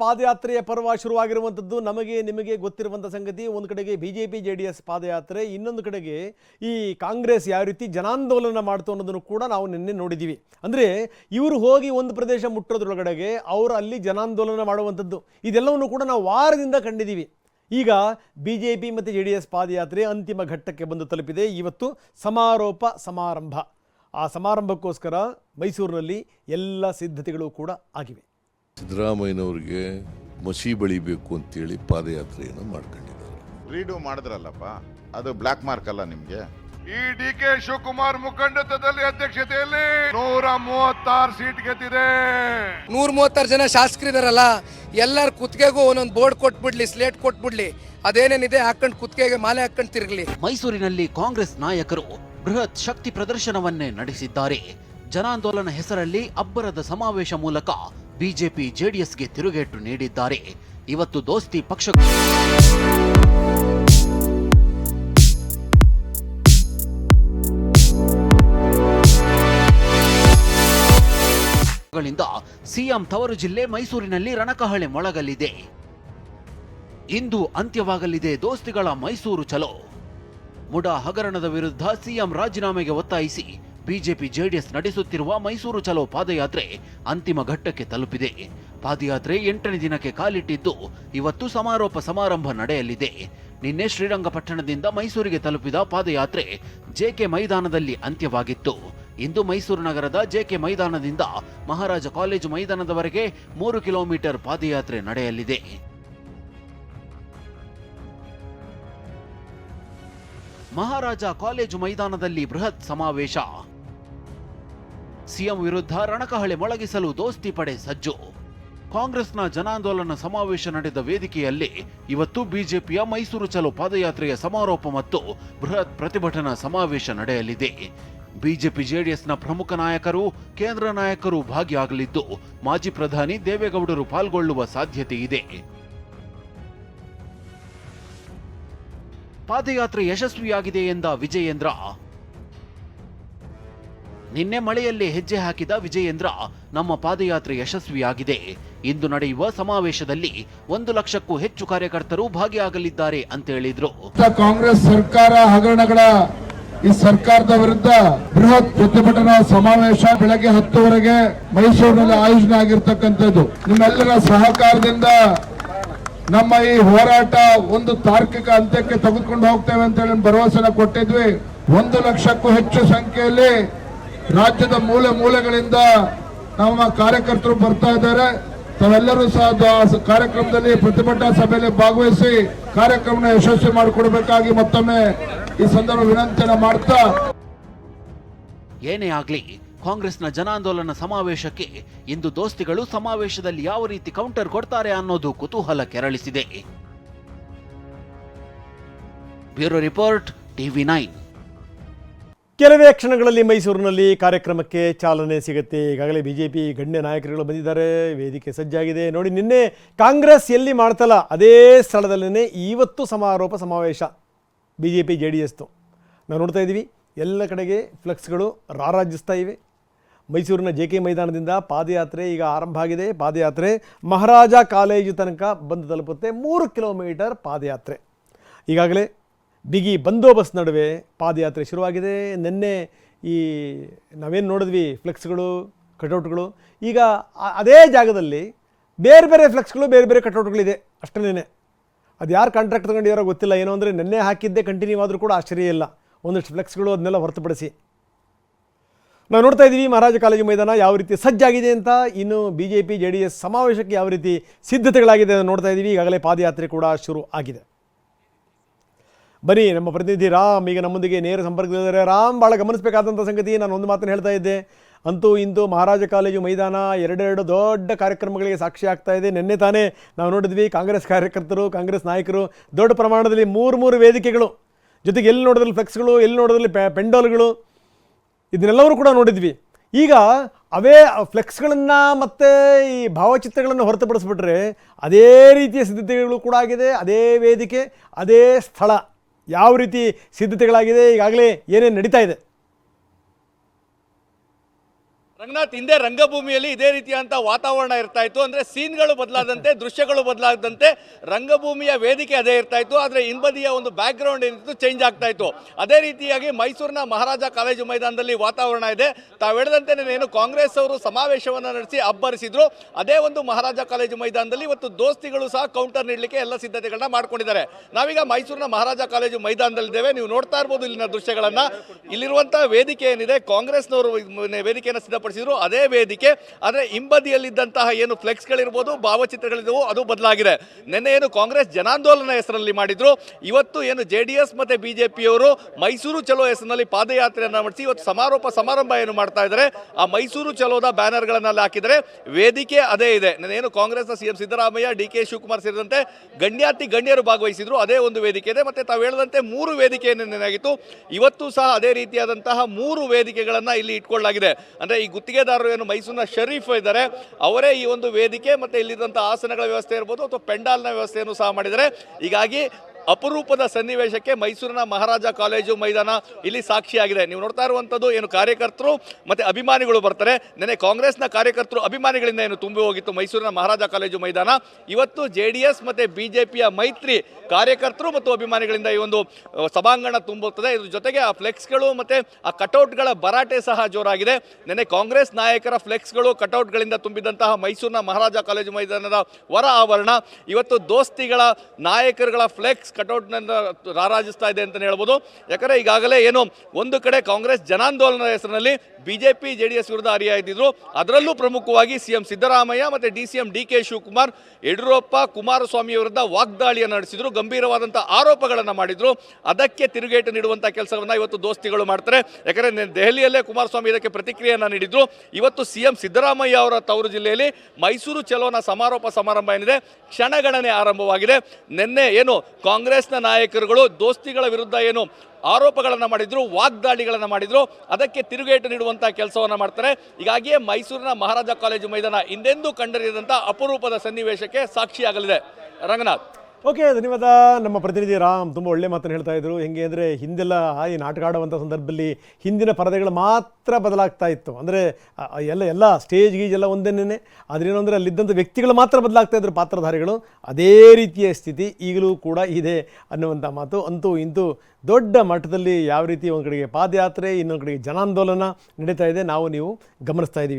ಪಾದಯಾತ್ರೆಯ ಪರ್ವ ಶುರುವಾಗಿರುವಂಥದ್ದು ನಮಗೆ ನಿಮಗೆ ಗೊತ್ತಿರುವಂಥ ಸಂಗತಿ. ಒಂದು ಕಡೆಗೆ B J P J D S ಪಾದಯಾತ್ರೆ, ಇನ್ನೊಂದು ಕಡೆಗೆ ಈ ಕಾಂಗ್ರೆಸ್ ಯಾವ ರೀತಿ ಜನಾಂದೋಲನ ಮಾಡ್ತು ಅನ್ನೋದನ್ನು ಕೂಡ ನಾವು ನಿನ್ನೆ ನೋಡಿದ್ದೀವಿ ಅಂದರೆ ಇವರು ಹೋಗಿ ಒಂದು ಪ್ರದೇಶ ಮುಟ್ಟೋದ್ರೊಳಗಡೆಗೆ ಅವರು ಅಲ್ಲಿ ಜನಾಂದೋಲನ ಮಾಡುವಂಥದ್ದು. ಇದೆಲ್ಲವನ್ನು ಕೂಡ ನಾವು ವಾರದಿಂದ ಕಂಡಿದ್ದೀವಿ ಈಗ ಬಿ ಜೆ ಪಿ ಮತ್ತು ಜೆ ಡಿ ಎಸ್ ಪಾದಯಾತ್ರೆ ಅಂತಿಮ ಘಟ್ಟಕ್ಕೆ ಬಂದು ತಲುಪಿದೆ. ಇವತ್ತು ಸಮಾರೋಪ ಸಮಾರಂಭ. ಆ ಸಮಾರಂಭಕ್ಕೋಸ್ಕರ ಮೈಸೂರಿನಲ್ಲಿ ಎಲ್ಲ ಸಿದ್ಧತೆಗಳು ಕೂಡ ಆಗಿವೆ. ಸಿದ್ದರಾಮಯ್ಯನವ್ರಿಗೆ ಮಸಿ ಬಳಿಬೇಕು ಅಂತೇಳಿ ಪಾದಯಾತ್ರೆಯನ್ನು ಮಾಡ್ಕೊಂಡಿದ್ದಾರೆ. ರೀಡು ಮಾಡಿದ್ರಲ್ಲಪ್ಪ ಅದು ಬ್ಲಾಕ್ ಮಾರ್ಕ್ ಅಲ್ಲ ನಿಮ್ಗೆ? ಈ ಡಿ ಕೆ ಶಿವಕುಮಾರ್ ಮುಖಂಡತ್ವದಲ್ಲಿ ಅಧ್ಯಕ್ಷತೆಯಲ್ಲಿ ನೂರ ಮೂವತ್ತಾರು ಸೀಟ್ ಗೆದ್ದಿದೆ. ನೂರ ಮೂವತ್ತಾರು ಜನ ಶಾಸಕರಿದಾರಲ್ಲ ಎಲ್ಲರ ಕುತ್ತಿಗೆಗೂ ಒಂದೊಂದು ಬೋರ್ಡ್ ಕೊಟ್ಬಿಡ್ಲಿ ಸ್ಲೇಟ್ ಕೊಟ್ಬಿಡ್ಲಿ ಅದೇನೇನಿದೆ ಹಾಕೊಂಡು ಕುತ್ತಿಗೆಗೆ ಮಾಲೆ ಹಾಕೊಂಡು ತಿರ್ಗಲಿ. ಮೈಸೂರಿನಲ್ಲಿ ಕಾಂಗ್ರೆಸ್ ನಾಯಕರು ಬೃಹತ್ ಶಕ್ತಿ ಪ್ರದರ್ಶನವನ್ನೇ ನಡೆಸಿದ್ದಾರೆ. ಜನಾಂದೋಲನ ಹೆಸರಲ್ಲಿ ಅಬ್ಬರದ ಸಮಾವೇಶ ಮೂಲಕ ಬಿಜೆಪಿ ಜೆಡಿಎಸ್ಗೆ ತಿರುಗೇಟು ನೀಡಿದ್ದಾರೆ. ಇವತ್ತು ದೋಸ್ತಿ ಪಕ್ಷ ಸಿಎಂ ತವರು ಜಿಲ್ಲೆ ಮೈಸೂರಿನಲ್ಲಿ ರಣಕಹಳೆ ಮೊಳಗಲಿದೆ. ಇಂದು ಅಂತ್ಯವಾಗಲಿದೆ ದೋಸ್ತಿಗಳ ಮೈಸೂರು ಚಲೋ. ಮುಡ ಹಗರಣದ ವಿರುದ್ಧ ಸಿಎಂ ರಾಜೀನಾಮೆಗೆ ಒತ್ತಾಯಿಸಿ ಬಿಜೆಪಿ ಜೆಡಿಎಸ್ ನಡೆಸುತ್ತಿರುವ ಮೈಸೂರು ಚಲೋ ಪಾದಯಾತ್ರೆ ಅಂತಿಮ ಘಟ್ಟಕ್ಕೆ ತಲುಪಿದೆ. ಪಾದಯಾತ್ರೆ ಎಂಟನೇ ದಿನಕ್ಕೆ ಕಾಲಿಟ್ಟಿದ್ದು ಇವತ್ತು ಸಮಾರೋಪ ಸಮಾರಂಭ ನಡೆಯಲಿದೆ. ನಿನ್ನೆ ಶ್ರೀರಂಗಪಟ್ಟಣದಿಂದ ಮೈಸೂರಿಗೆ ತಲುಪಿದ ಪಾದಯಾತ್ರೆ ಜೆಕೆ ಮೈದಾನದಲ್ಲಿ ಅಂತ್ಯವಾಗಿತ್ತು. ಇಂದು ಮೈಸೂರು ನಗರದ ಜೆಕೆ ಮೈದಾನದಿಂದ ಮಹಾರಾಜ ಕಾಲೇಜು ಮೈದಾನದವರೆಗೆ ಮೂರು ಕಿಲೋಮೀಟರ್ ಪಾದಯಾತ್ರೆ ನಡೆಯಲಿದೆ. ಮಹಾರಾಜ ಕಾಲೇಜು ಮೈದಾನದಲ್ಲಿ ಬೃಹತ್ ಸಮಾವೇಶ. ಸಿಎಂ ವಿರುದ್ಧ ರಣಕಹಳೆ ಮೊಳಗಿಸಲು ದೋಸ್ತಿ ಪಡೆ ಸಜ್ಜು. ಕಾಂಗ್ರೆಸ್ನ ಜನಾಂದೋಲನ ಸಮಾವೇಶ ನಡೆದ ವೇದಿಕೆಯಲ್ಲಿ ಇವತ್ತು ಬಿಜೆಪಿಯ ಮೈಸೂರು ಚಲೋ ಪಾದಯಾತ್ರೆಯ ಸಮಾರೋಪ ಮತ್ತು ಬೃಹತ್ ಪ್ರತಿಭಟನಾ ಸಮಾವೇಶ ನಡೆಯಲಿದೆ. ಬಿಜೆಪಿ ಜೆಡಿಎಸ್ನ ಪ್ರಮುಖ ನಾಯಕರು, ಕೇಂದ್ರ ನಾಯಕರು ಭಾಗಿಯಾಗಲಿದ್ದು, ಮಾಜಿ ಪ್ರಧಾನಿ ದೇವೇಗೌಡರು ಪಾಲ್ಗೊಳ್ಳುವ ಸಾಧ್ಯತೆ ಇದೆ. ಪಾದಯಾತ್ರೆ ಯಶಸ್ವಿಯಾಗಿದೆ ಎಂದ ವಿಜಯೇಂದ್ರ. ನಿನ್ನೆ ಮಳೆಯಲ್ಲಿ ಹೆಜ್ಜೆ ಹಾಕಿದ ವಿಜಯೇಂದ್ರ ನಮ್ಮ ಪಾದಯಾತ್ರೆ ಯಶಸ್ವಿಯಾಗಿದೆ. ಇಂದು ನಡೆಯುವ ಸಮಾವೇಶದಲ್ಲಿ ಒಂದು ಲಕ್ಷಕ್ಕೂ ಹೆಚ್ಚು ಕಾರ್ಯಕರ್ತರು ಭಾಗಿಯಾಗಲಿದ್ದಾರೆ ಅಂತ ಹೇಳಿದ್ರು. ಕಾಂಗ್ರೆಸ್ ಸರ್ಕಾರ ಹಗರಣಗಳ ಈ ಸರ್ಕಾರದ ವಿರುದ್ಧ ಬೃಹತ್ ಪ್ರತಿಭಟನಾ ಸಮಾವೇಶ ಬೆಳಗ್ಗೆ ಹತ್ತುವರೆಗೆ ಮೈಸೂರಿನಲ್ಲಿ ಆಯೋಜನೆ ಆಗಿರ್ತಕ್ಕಂಥದ್ದು. ನಿಮ್ಮೆಲ್ಲರ ಸಹಕಾರದಿಂದ ನಮ್ಮ ಈ ಹೋರಾಟ ಒಂದು ತಾರ್ಕಿಕ ಅಂತ್ಯಕ್ಕೆ ತೆಗೆದುಕೊಂಡು ಹೋಗ್ತೇವೆ ಅಂತ ಹೇಳಿ ಭರವಸೆ ಕೊಟ್ಟಿದ್ವಿ. ಒಂದು ಲಕ್ಷಕ್ಕೂ ಹೆಚ್ಚು ಸಂಖ್ಯೆಯಲ್ಲಿ ರಾಜ್ಯದ ಮೂಲೆ ಮೂಲೆಗಳಿಂದ ನಮ್ಮ ಕಾರ್ಯಕರ್ತರು ಬರ್ತಾ ಇದ್ದಾರೆ. ತಾವೆಲ್ಲರೂ ಸಹ ಕಾರ್ಯಕ್ರಮದಲ್ಲಿ ಪ್ರತಿಭಟನಾ ಸಭೆಯಲ್ಲಿ ಭಾಗವಹಿಸಿ ಕಾರ್ಯಕ್ರಮನ ಯಶಸ್ವಿ ಮಾಡಿಕೊಡ್ಬೇಕಾಗಿ ಮತ್ತೊಮ್ಮೆ ಈ ಸಂದರ್ಭ ವಿನಂತಿಯನ್ನ ಮಾಡ್ತಾ ಏನೇ ಆಗ್ಲಿ, ಕಾಂಗ್ರೆಸ್ನ ಜನಾಂದೋಲನ ಸಮಾವೇಶಕ್ಕೆ ಇಂದು ದೋಸ್ತಿಗಳು ಸಮಾವೇಶದಲ್ಲಿ ಯಾವ ರೀತಿ ಕೌಂಟರ್ ಕೊಡ್ತಾರೆ ಅನ್ನೋದು ಕುತೂಹಲ ಕೆರಳಿಸಿದೆ. Bureau report, TV nine. ಕೆಲವೇ ಕ್ಷಣಗಳಲ್ಲಿ ಮೈಸೂರಿನಲ್ಲಿ ಕಾರ್ಯಕ್ರಮಕ್ಕೆ ಚಾಲನೆ ಸಿಗುತ್ತೆ. ಈಗಾಗಲೇ ಬಿ ಜೆ ಪಿ ಗಣ್ಯ ನಾಯಕರುಗಳು ಬಂದಿದ್ದಾರೆ. ವೇದಿಕೆ ಸಜ್ಜಾಗಿದೆ. ನೋಡಿ, ನಿನ್ನೆ ಕಾಂಗ್ರೆಸ್ ಎಲ್ಲಿ ಮಾಡ್ತಲ್ಲ, ಅದೇ ಸ್ಥಳದಲ್ಲೇ ಇವತ್ತು ಸಮಾರೋಪ ಸಮಾವೇಶ B J P J D ಎಸ್ದು ನಾವು ನೋಡ್ತಾ ಇದ್ದೀವಿ, ಎಲ್ಲ ಕಡೆಗೆ ಫ್ಲೆಕ್ಸ್ಗಳು ರಾರಾಜಿಸ್ತಾ ಇವೆ. ಮೈಸೂರಿನ ಜೆ ಕೆ ಮೈದಾನದಿಂದ ಪಾದಯಾತ್ರೆ ಈಗ ಆರಂಭ ಆಗಿದೆ. ಪಾದಯಾತ್ರೆ ಮಹಾರಾಜ ಕಾಲೇಜು ತನಕ ಬಂದು ತಲುಪುತ್ತೆ. ಮೂರು ಕಿಲೋಮೀಟರ್ ಪಾದಯಾತ್ರೆ. ಈಗಾಗಲೇ ಬಿಗಿ ಬಂದೋಬಸ್ತ್ ನಡುವೆ ಪಾದಯಾತ್ರೆ ಶುರುವಾಗಿದೆ. ನಿನ್ನೆ ಈ ನಾವೇನು ನೋಡಿದ್ವಿ, ಫ್ಲೆಕ್ಸ್ಗಳು, ಕಟೌಟ್ಗಳು, ಈಗ ಅದೇ ಜಾಗದಲ್ಲಿ ಬೇರೆ ಬೇರೆ ಫ್ಲೆಕ್ಸ್ಗಳು, ಬೇರೆ ಬೇರೆ ಕಟೌಟ್ಗಳಿದೆ ಅಷ್ಟೇನೆ ಅದು ಯಾರು ಕಾಂಟ್ರಾಕ್ಟ್ ತಗೊಂಡಿದ್ದಾರೋ ಗೊತ್ತಿಲ್ಲ. ಏನೋ ಅಂದರೆ ನಿನ್ನೆ ಹಾಕಿದ್ದೆ ಕಂಟಿನ್ಯೂ ಆದರೂ ಕೂಡ ಆಶ್ಚರ್ಯ ಇಲ್ಲ. ಒಂದಷ್ಟು ಫ್ಲೆಕ್ಸ್ಗಳು ಅದನ್ನೆಲ್ಲ ಹೊರತುಪಡಿಸಿ. ನಾವು ನೋಡ್ತಾ ಇದ್ದೀವಿ, ಮಹಾರಾಜ ಕಾಲೇಜು ಮೈದಾನ ಯಾವ ರೀತಿ ಸಜ್ಜಾಗಿದೆ ಅಂತ. ಇನ್ನು B J P J D S ಸಮಾವೇಶಕ್ಕೆ ಯಾವ ರೀತಿ ಸಿದ್ಧತೆಗಳಾಗಿದೆ ನೋಡ್ತಾ ಇದ್ದೀವಿ. ಈಗಾಗಲೇ ಪಾದಯಾತ್ರೆ ಕೂಡ ಶುರು ಆಗಿದೆ. ಬನ್ನಿ, ನಮ್ಮ ಪ್ರತಿನಿಧಿ ರಾಮ್, ಈಗ ನಮ್ಮೊಂದಿಗೆ ನೇರ ಸಂಪರ್ಕದಲ್ಲಿದ್ದಾರೆ. ರಾಮ್ ಭಾಳ ಗಮನಿಸಬೇಕಾದಂಥ ಸಂಗತಿ, ನಾನು ಒಂದು ಮಾತನ್ನು ಹೇಳ್ತಾ ಇದ್ದೆ. ಅಂತೂ ಇಂದು ಮಹಾರಾಜ ಕಾಲೇಜು ಮೈದಾನ ಎರಡೆರಡು ದೊಡ್ಡ ಕಾರ್ಯಕ್ರಮಗಳಿಗೆ ಸಾಕ್ಷಿ ಆಗ್ತಾ ಇದೆ. ನಿನ್ನೆ ತಾನೇ ನಾವು ನೋಡಿದ್ವಿ, ಕಾಂಗ್ರೆಸ್ ಕಾರ್ಯಕರ್ತರು, ಕಾಂಗ್ರೆಸ್ ನಾಯಕರು, ದೊಡ್ಡ ಪ್ರಮಾಣದಲ್ಲಿ ಮೂರು ಮೂರು ವೇದಿಕೆಗಳು. ಜೊತೆಗೆ ಎಲ್ಲಿ ನೋಡಿದ್ರಲ್ಲಿ ಫ್ಲೆಕ್ಸ್ಗಳು, ಎಲ್ಲಿ ನೋಡಿದ್ರಲ್ಲಿ ಪೆಂಡೋಲ್ಗಳು ಇದನ್ನೆಲ್ಲವರು ಕೂಡ ನೋಡಿದ್ವಿ. ಈಗ ಅವೇ ಫ್ಲೆಕ್ಸ್ಗಳನ್ನು ಮತ್ತು ಈ ಭಾವಚಿತ್ರಗಳನ್ನು ಹೊರತುಪಡಿಸ್ಬಿಟ್ರೆ, ಅದೇ ರೀತಿಯ ಸಿದ್ಧತೆಗಳು ಕೂಡ ಆಗಿದೆ, ಅದೇ ವೇದಿಕೆ, ಅದೇ ಸ್ಥಳ. ಯಾವ ರೀತಿ ಸಿದ್ಧತೆಗಳಾಗಿದೆ ಈಗಾಗಲೇ ಏನೇನು ನಡೀತಾ ಇದೆ. ರಂಗನಾಥ್ ಹಿಂದೆ ರಂಗಭೂಮಿಯಲ್ಲಿ ಇದೇ ರೀತಿಯಾದಂಥ ವಾತಾವರಣ ಇರ್ತಾ ಇತ್ತು. ಅಂದರೆ ಸೀನ್ಗಳು ಬದಲಾದಂತೆ, ದೃಶ್ಯಗಳು ಬದಲಾದಂತೆ ರಂಗಭೂಮಿಯ ವೇದಿಕೆ ಅದೇ ಇರ್ತಾ ಇತ್ತು. ಆದರೆ ಹಿಂಬದಿಯ ಒಂದು ಬ್ಯಾಕ್ ಗ್ರೌಂಡ್ ಏನಿತ್ತು ಚೇಂಜ್ ಆಗ್ತಾ ಇತ್ತು. ಅದೇ ರೀತಿಯಾಗಿ ಮೈಸೂರಿನ ಮಹಾರಾಜ ಕಾಲೇಜು ಮೈದಾನದಲ್ಲಿ ವಾತಾವರಣ ಇದೆ. ತಾವು ಹೇಳದಂತೆ ಏನು ಕಾಂಗ್ರೆಸ್ ಅವರು ಸಮಾವೇಶವನ್ನು ನಡೆಸಿ ಅಬ್ಬರಿಸಿದ್ರು. ಅದೇ ಒಂದು ಮಹಾರಾಜ ಕಾಲೇಜು ಮೈದಾನದಲ್ಲಿ ಇವತ್ತು ದೋಸ್ತಿಗಳು ಸಹ ಕೌಂಟರ್ ನೀಡಲಿಕ್ಕೆ ಎಲ್ಲ ಸಿದ್ಧತೆಗಳನ್ನ ಮಾಡ್ಕೊಂಡಿದ್ದಾರೆ. ನಾವೀಗ ಮೈಸೂರಿನ ಮಹಾರಾಜ ಕಾಲೇಜು ಮೈದಾನದಲ್ಲಿದ್ದೇವೆ. ನೀವು ನೋಡ್ತಾ ಇರ್ಬೋದು ಇಲ್ಲಿನ ದೃಶ್ಯಗಳನ್ನು. ಇಲ್ಲಿರುವಂಥ ವೇದಿಕೆ ಏನಿದೆ, ಕಾಂಗ್ರೆಸ್ನವರು ವೇದಿಕೆಯನ್ನು ಸಿದ್ಧಪಡಿಸಿದ್ರು ಅದೇ ವೇದಿಕೆ, ಆದರೆ ಹಿಂಬದಿಯಲ್ಲಿದ್ದಂತಹ ಏನು ಫ್ಲೆಕ್ಸ್ಗಳಿರ್ಬೋದು ಭಾವಚಿತ್ರಗಳಿದ್ದವು ಅದು ಬದಲಾಗಿದೆ. ನಿನ್ನೆ ಏನು ಕಾಂಗ್ರೆಸ್ ಜನಾಂದೋಲನ ಹೆಸರಲ್ಲಿ ಮಾಡಿದ್ರು. ಇವತ್ತು ಏನು ಜೆ ಡಿ ಎಸ್ ಮತ್ತೆ ಮೈಸೂರು ಚಲೋ ಹೆಸರಿನಲ್ಲಿ ಪಾದಯಾತ್ರೆಯನ್ನು ಮಾಡಿಸಿ, ಇವತ್ತು ಸಮಾರೋಪ ಸಮಾರಂಭ ಏನು ಮಾಡ್ತಾ ಇದ್ದಾರೆ, ಆ ಮೈಸೂರು ಚಲೋದ ಬ್ಯಾನರ್ಗಳನ್ನೆಲ್ಲ ಹಾಕಿದರೆ ವೇದಿಕೆ ಅದೇ ಇದೆ. ಏನು ಕಾಂಗ್ರೆಸ್ನ CM Siddaramaiah, D K Shivakumar ಸೇರಿದಂತೆ ಗಣ್ಯಾತಿ ಗಣ್ಯರು ಭಾಗವಹಿಸಿದ್ರು. ಅದೇ ಒಂದು ವೇದಿಕೆ ಇದೆ. ಮತ್ತೆ ತಾವು ಹೇಳಿದಂತೆ ಮೂರು ವೇದಿಕೆ ನೆನೆಯಾಗಿತ್ತು. ಇವತ್ತು ಸಹ ಅದೇ ರೀತಿಯಾದಂತಹ ಮೂರು ವೇದಿಕೆಗಳನ್ನು ಇಲ್ಲಿ ಇಟ್ಕೊಳ್ಳಲಾಗಿದೆ. ಅಂದ್ರೆ ಈ ಗುತ್ತಿಗೆದಾರರು ಏನು ಮೈಸೂರಿನ ಶರೀಫ್ ಇದ್ದಾರೆ, ಅವರೇ ಈ ಒಂದು ವೇದಿಕೆ ಮತ್ತೆ ಇಲ್ಲಿದ್ದಂಥ ಆಸನಗಳ ವ್ಯವಸ್ಥೆ ಇರ್ಬೋದು ಅಥವಾ ಪೆಂಡಾಲ್ನ ವ್ಯವಸ್ಥೆಯನ್ನು ಸಹ ಮಾಡಿದ್ದಾರೆ. ಹೀಗಾಗಿ ಅಪರೂಪದ ಸನ್ನಿವೇಶಕ್ಕೆ ಮೈಸೂರಿನ ಮಹಾರಾಜ ಕಾಲೇಜು ಮೈದಾನ ಇಲ್ಲಿ ಸಾಕ್ಷಿಯಾಗಿದೆ. ನೀವು ನೋಡ್ತಾ ಇರುವಂಥದ್ದು ಏನು ಕಾರ್ಯಕರ್ತರು ಮತ್ತು ಅಭಿಮಾನಿಗಳು ಬರ್ತಾರೆ. ನೆನೆ ಕಾಂಗ್ರೆಸ್ನ ಕಾರ್ಯಕರ್ತರು ಅಭಿಮಾನಿಗಳಿಂದ ಏನು ತುಂಬಿ ಹೋಗಿತ್ತು ಮೈಸೂರಿನ ಮಹಾರಾಜ ಕಾಲೇಜು ಮೈದಾನ. ಇವತ್ತು ಜೆ ಡಿ ಎಸ್ ಮತ್ತು ಬಿ ಜೆ ಪಿಯ ಮೈತ್ರಿ ಕಾರ್ಯಕರ್ತರು ಮತ್ತು ಅಭಿಮಾನಿಗಳಿಂದ ಈ ಒಂದು ಸಭಾಂಗಣ ತುಂಬುತ್ತದೆ. ಇದ್ರ ಜೊತೆಗೆ ಆ ಫ್ಲೆಕ್ಸ್ಗಳು ಮತ್ತು ಆ ಕಟೌಟ್ಗಳ ಭರಾಟೆ ಸಹ ಜೋರಾಗಿದೆ. ನೆನೆ ಕಾಂಗ್ರೆಸ್ ನಾಯಕರ ಫ್ಲೆಕ್ಸ್ಗಳು ಕಟೌಟ್ಗಳಿಂದ ತುಂಬಿದಂತಹ ಮೈಸೂರಿನ ಮಹಾರಾಜ ಕಾಲೇಜು ಮೈದಾನದ ಹೊರ ಆವರಣ. ಇವತ್ತು ದೋಸ್ತಿಗಳ, ನಾಯಕರುಗಳ ಫ್ಲೆಕ್ಸ್ ಕಟೌಟ್ನಿಂದ ರಾರಾಜಿಸ್ತಾ ಇದೆ ಅಂತಲೇ ಹೇಳ್ಬೋದು. ಯಾಕಂದರೆ ಈಗಾಗಲೇ ಏನು ಒಂದು ಕಡೆ ಕಾಂಗ್ರೆಸ್ ಜನಾಂದೋಲನದ ಹೆಸರಿನಲ್ಲಿ ಬಿಜೆಪಿ ಜೆ ಡಿ ಎಸ್ ವಿರುದ್ಧ ಹರಿಯಾಯ್ತಿದ್ರು ಅದರಲ್ಲೂ ಪ್ರಮುಖವಾಗಿ ಸಿಎಂ ಸಿದ್ದರಾಮಯ್ಯ ಮತ್ತು D C M D K Shivakumar, Yediyurappa Kumaraswamy ವಿರುದ್ಧ ವಾಗ್ದಾಳಿಯನ್ನು ನಡೆಸಿದ್ರು ಗಂಭೀರವಾದಂಥ ಆರೋಪಗಳನ್ನು ಮಾಡಿದ್ರು. ಅದಕ್ಕೆ ತಿರುಗೇಟು ನೀಡುವಂಥ ಕೆಲಸವನ್ನು ಇವತ್ತು ದೋಸ್ತಿಗಳು ಮಾಡ್ತಾರೆ. ಯಾಕಂದರೆ ದೆಹಲಿಯಲ್ಲೇ ಕುಮಾರಸ್ವಾಮಿ ಇದಕ್ಕೆ ಪ್ರತಿಕ್ರಿಯೆಯನ್ನು ನೀಡಿದ್ರು. ಇವತ್ತು ಸಿ ಎಂ ಸಿದ್ದರಾಮಯ್ಯ ಅವರ ತವರು ಜಿಲ್ಲೆಯಲ್ಲಿ ಮೈಸೂರು ಚಲೋನ ಸಮಾರೋಪ ಸಮಾರಂಭ ಏನಿದೆ, ಕ್ಷಣಗಣನೆ ಆರಂಭವಾಗಿದೆ. ನಿನ್ನೆ ಏನು ಕಾಂಗ್ರೆಸ್ನ ನಾಯಕರುಗಳು ದೋಸ್ತಿಗಳ ವಿರುದ್ಧ ಏನು ಆರೋಪಗಳನ್ನು ಮಾಡಿದ್ರು, ವಾಗ್ದಾಳಿಗಳನ್ನು ಮಾಡಿದ್ರು, ಅದಕ್ಕೆ ತಿರುಗೇಟು ನೀಡುವಂಥ ಕೆಲಸವನ್ನು ಮಾಡ್ತಾರೆ. ಹೀಗಾಗಿಯೇ ಮೈಸೂರಿನ ಮಹಾರಾಜ ಕಾಲೇಜು ಮೈದಾನ ಹಿಂದೆಂದೂ ಕಂಡರಿಯದಂಥ ಅಪರೂಪದ ಸನ್ನಿವೇಶಕ್ಕೆ ಸಾಕ್ಷಿಯಾಗಲಿದೆ. ರಂಗನಾಥ್. ಓಕೆ, ಧನ್ಯವಾದ. ನಮ್ಮ ಪ್ರತಿನಿಧಿ ರಾಮ್ ತುಂಬ ಒಳ್ಳೆ ಮಾತನ್ನು ಹೇಳ್ತಾ ಇದ್ರು. ಹೆಂಗೆ ಅಂದರೆ ಹಿಂದೆಲ್ಲ ಈ ನಾಟಕ ಆಡುವಂಥ ಸಂದರ್ಭದಲ್ಲಿ ಹಿಂದಿನ ಪರದೆಗಳು ಮಾತ್ರ ಬದಲಾಗ್ತಾ ಇತ್ತು. ಅಂದರೆ ಎಲ್ಲ ಎಲ್ಲ ಸ್ಟೇಜ್ ಗೀಜ್ ಎಲ್ಲ ಒಂದೇನೇ ಅದೇನು ಅಂದರೆ ಅಲ್ಲಿದ್ದಂಥ ವ್ಯಕ್ತಿಗಳು ಮಾತ್ರ ಬದಲಾಗ್ತಾ ಇದ್ರು ಪಾತ್ರಧಾರಿಗಳು. ಅದೇ ರೀತಿಯ ಸ್ಥಿತಿ ಈಗಲೂ ಕೂಡ ಇದೆ ಅನ್ನುವಂಥ ಮಾತು. ಅಂತೂ ಇಂತೂ ದೊಡ್ಡ ಮಟ್ಟದಲ್ಲಿ ಯಾವ ರೀತಿ ಒಂದು ಕಡೆಗೆ ಪಾದಯಾತ್ರೆ, ಇನ್ನೊಂದು ಕಡೆಗೆ ಜನಾಂದೋಲನ ನಡೀತಾ ಇದೆ. ನಾವು ನೀವು ಗಮನಿಸ್ತಾ ಇದ್ದೀವಿ.